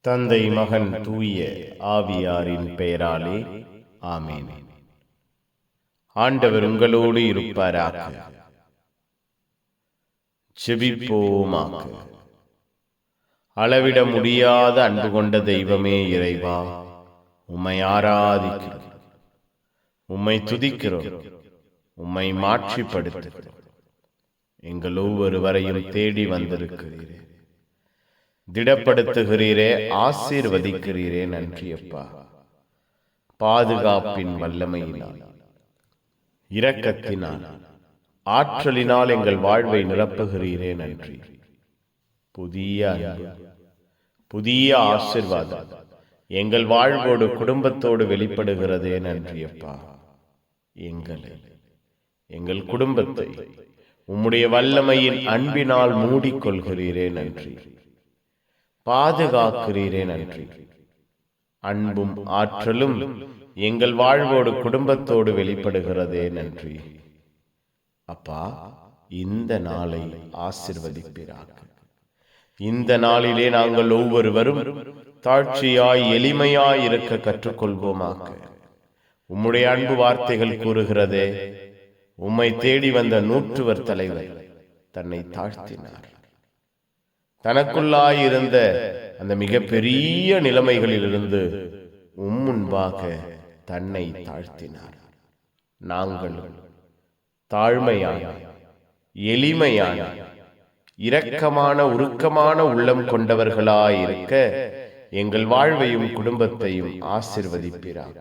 தந்தை மகன் தூய ஆவியாரின் பெயராலே ஆமென். ஆண்டவர் உங்களோடு இருப்பாராக. செபிப்போமாக. அளவிட முடியாத அன்பு கொண்ட தெய்வமே இறைவா. உம்மை ஆராதிக்கிறோம். உம்மை துதிக்கிறோம். உம்மை மாட்சிப்படுத்துகிறோம் எங்கள் ஒவ்வொருவரையும் தேடி வந்திருக்கிறீரே. திடப்படுத்துகிறீரே ஆசீர்வதிக்கிறீரே நன்றி அப்பா பாதுகாப்பின் வல்லமையினால் இரக்கத்தினால் ஆற்றலினால் எங்கள் வாழ்வை நிரப்புகிறீரே நன்றி. புதிய புதிய ஆசிர்வாதம் எங்கள் வாழ்வோடு குடும்பத்தோடு வெளிப்படுகிறதே நன்றி அப்பா எங்களை எங்கள் குடும்பத்தை உம்முடைய வல்லமையின் அன்பினால் மூடிக்கொள்கிறீரே நன்றி. பாதுகாக்கிறீரே நன்றி. அன்பும் ஆற்றலும் எங்கள் வாழ்வோடு குடும்பத்தோடு வெளிப்படுகிறதே நன்றி. அப்பா இந்த நாளை ஆசிர்வதிப்பீராக. இந்த நாளிலே நாங்கள் ஒவ்வொருவரும் தாழ்ச்சியாய் எளிமையாய் இருக்க கற்றுக்கொள்வோமாக. உம்முடைய அன்பு வார்த்தைகள் கூறுகிறதே உம்மை தேடி வந்த நூற்றுவர் தலைவர் தன்னை தாழ்த்தினார். தனக்குள்ளாயிருந்த அந்த அந்த மிகப்பெரிய நிலைமைகளிலிருந்து முன்பாக தன்னை தாழ்த்தினார். நாங்கள் தாழ்மையான எளிமையான இரக்கமான உருக்கமான உள்ளம் கொண்டவர்களாயிருக்க எங்கள் வாழ்வையும் குடும்பத்தையும் ஆசிர்வதிப்பீராக.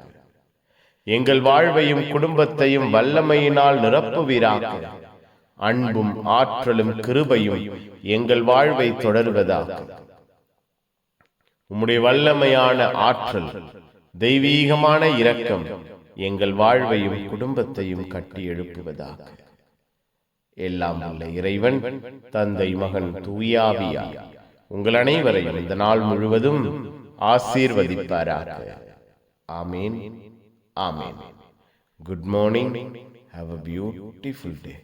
எங்கள் வாழ்வையும் குடும்பத்தையும் வல்லமையினால் நிரப்புவீராக. அன்பும் ஆற்றலும் கிருபையும் எங்கள் வாழ்வை தொடர்வதாக. உம்முடைய வல்லமையான ஆற்றல் தெய்வீகமான இரக்கம் எங்கள் வாழ்வையும் குடும்பத்தையும் கட்டி எழுப்புவதாக. எல்லாம் உள்ள இறைவன் தந்தை மகன் தூயாவியா உங்கள் அனைவரையும் இந்த நாள் முழுவதும் ஆசீர்வதிப்பாராக. ஆமேன் ஆமேன். Good morning have a beautiful day